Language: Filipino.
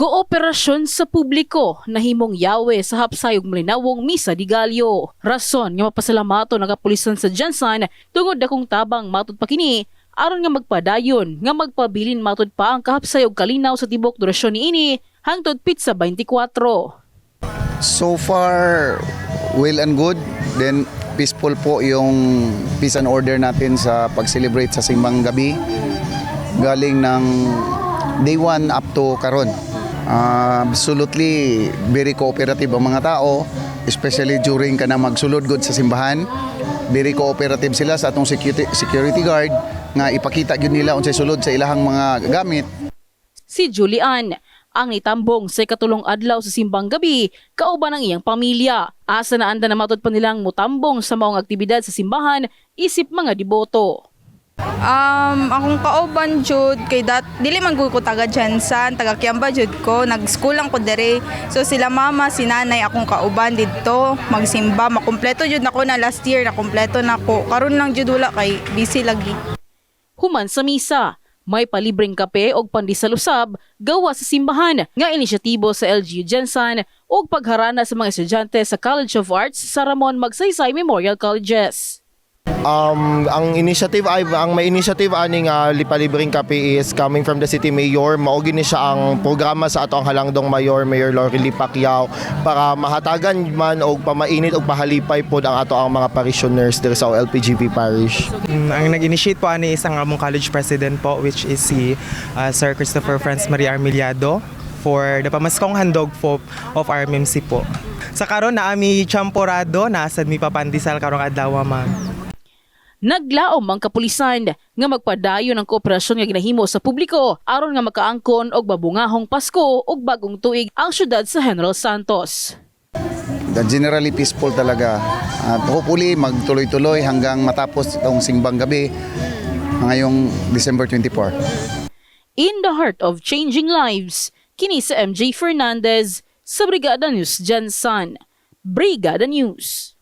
Kooperasyon sa publiko na himong yawe sa hapsayog malinawong misa di Galyo. Rason nga mapasalamato ng kapulisan sa Jansan tungod dakong tabang matud pa kini aron nga magpadayon nga magpabilin matud pa ang kahapsayog kalinaw sa tibok durasyon niini hangtod pizza 24. So far, well and good. Then peaceful po yung peace and order natin sa pag-celebrate sa Simbang Gabi. Galing ng day 1 up to karon. Ah, absolutely very cooperative ang mga tao, especially during ka na magsulod good sa simbahan. Very cooperative sila sa atong security, security guard nga ipakita gyud nila unsay sulod sa ilahang mga gamit Si Julian ang nitambong sa katulong adlaw sa simbang gabi kauban ang iyang pamilya. Asa na anda na matod pa nilang mutambong sa maong aktibidad sa simbahan isip mga deboto. Um, akong kauban jud kay dat dili man ko taga Jansan, taga Kiamba jud ko, nag-school lang ko dere. So sila mama, si nanay akong kauban didto, magsimba, makumpleto jud nako na last year, na kumpleto nako. Karon lang jud wala kay busy lagi. Human sa misa, may palibreng kape o pandisalusab gawa sa simbahan nga inisyatibo sa LGU Jensen o pagharana sa mga estudyante sa College of Arts sa Ramon Magsaysay Memorial Colleges. Um, ang initiative ay ang may initiative aning uh, lipalibreng kape is coming from the city mayor mao gini siya ang programa sa ato ang halangdong mayor Mayor Lorely Pacquiao para mahatagan man og pamainit og pahalipay pod ang ato ang mga parishioners diri sa LPGP parish. Mm, ang nag-initiate po ani isang among college president po which is si uh, Sir Christopher Franz Maria Armiliado for the pamaskong handog po of RMMC po. Sa karon na ami champorado nasad mi papandisal karong adlaw ma'am. Naglaom ang kapulisan nga magpadayon ng kooperasyon nga ginahimo sa publiko aron nga makaangkon og babungahong Pasko ug bagong tuig ang syudad sa General Santos. The generally peaceful talaga. At hopefully magtuloy-tuloy hanggang matapos itong simbang gabi ngayong December 24. In the heart of changing lives, kini sa MJ Fernandez sa Brigada News Jansan. Brigada News.